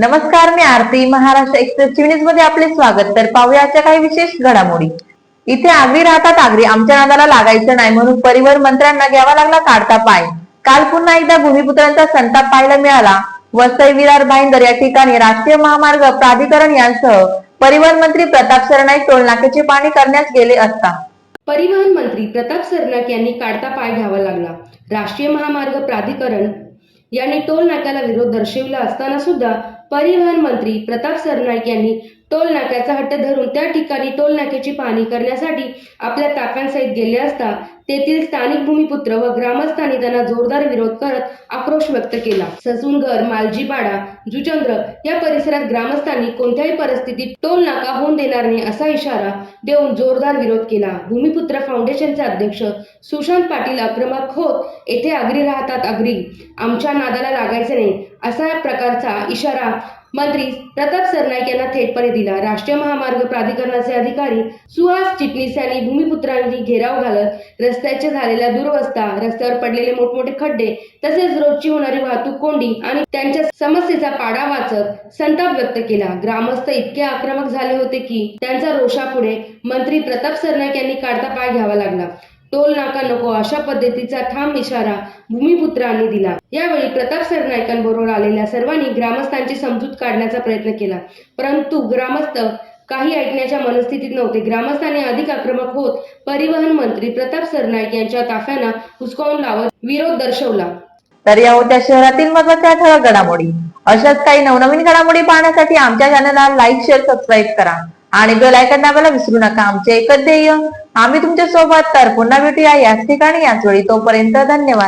नमस्कार मी आरती. महाराष्ट्र एक्सप्रेस न्यूजमध्ये आपले स्वागत. तर पाहूया काही विशेष घडामोडी. इथे आगरी राहतात आगरी आमच्या नादाला लागायचं नाही म्हणून परिवहन मंत्र्यांना घ्यावा लागला काढता पाय. काल पुन्हा एकदा भूमिपुत्रांचा संताप पाहायला मिळाला. वसई विरार भाईंदर या ठिकाणी राष्ट्रीय महामार्ग प्राधिकरण यांसह परिवहन मंत्री प्रताप सरनाईक टोलनाक्याची पाणी करण्यास गेले असता. परिवहन मंत्री प्रताप सरनाईक यांनी काढता पाय घ्यावा लागला. राष्ट्रीय महामार्ग प्राधिकरण यांनी टोल नाक्याला विरोध दर्शविला असताना सुद्धा परिवहन मंत्री प्रताप सरनाईक यांनी टोल नाक्याचा हट्ट धरून त्या ठिकाणी टोल नाक्याची पाहणी करण्यासाठी आपल्या ताफ्यांसहित गेले असता तेथील स्थानिक भूमिपुत्र व ग्रामस्थांनी त्यांना जोरदार विरोध करत आक्रोश व्यक्त केला. ससूनगर मालजीपाडा जुचंद्र या परिसरात ग्रामस्थांनी कोणत्याही परिस्थितीत टोल नाका होऊन देणार नाही असा इशारा देऊन जोरदार विरोध केला. भूमिपुत्र फाउंडेशनचे अध्यक्ष सुशांत पाटील आक्रमक होत येथे आगरी राहतात आगरी. आमच्या नादाला लागायचे नाही असा प्रकारचा इशारा मंत्री प्रताप सरनाईक यांना थेटपणे दिला. राष्ट्रीय महामार्ग प्राधिकरणाचे अधिकारी सुहास चिटणीस यांनी भूमिपुत्रांनी घेराव घालत रस्त्याच्या झालेल्या दुरवस्था रस्त्यावर पडलेले मोठमोठे खड्डे तसेच रोजची होणारी वाहतूक कोंडी आणि त्यांच्या समस्येचा पाडा वाचत संताप व्यक्त केला. ग्रामस्थ इतके आक्रमक झाले होते की त्यांचा रोषापुढे मंत्री प्रताप सरनाईक यांनी काढता पाय घ्यावा लागला. टोल नाका नको अशा पद्धतीचा ठाम इशारा भूमिपुत्रांनी दिला. यावेळी प्रताप सरनाईकांबरोबर आलेल्या सर्वांनी ग्रामस्थांची समजूत काढण्याचा प्रयत्न केला. परंतु ग्रामस्थ काही ऐकण्याच्या मनस्थितीत नव्हते. ग्रामस्थांनी अधिक आक्रमक होत परिवहन मंत्री प्रताप सरनाईक यांच्या ताफ्यांना हुसकावून लावत विरोध दर्शवला. तर या होत्या शहरातील महत्त्वाच्या ठळक घडामोडी. अशाच काही नवनवीन घडामोडी पाहण्यासाठी आमच्या चॅनलला लाईक शेअर सबस्क्राईब करा. आणि बेल आयकॉन दाबायला विसरू नका. आमचे एकच ध्येय आम्ही तुमच्यासोबत तर पुन्हा भेटूया याच ठिकाणी याच वेळी तोपर्यंत धन्यवाद.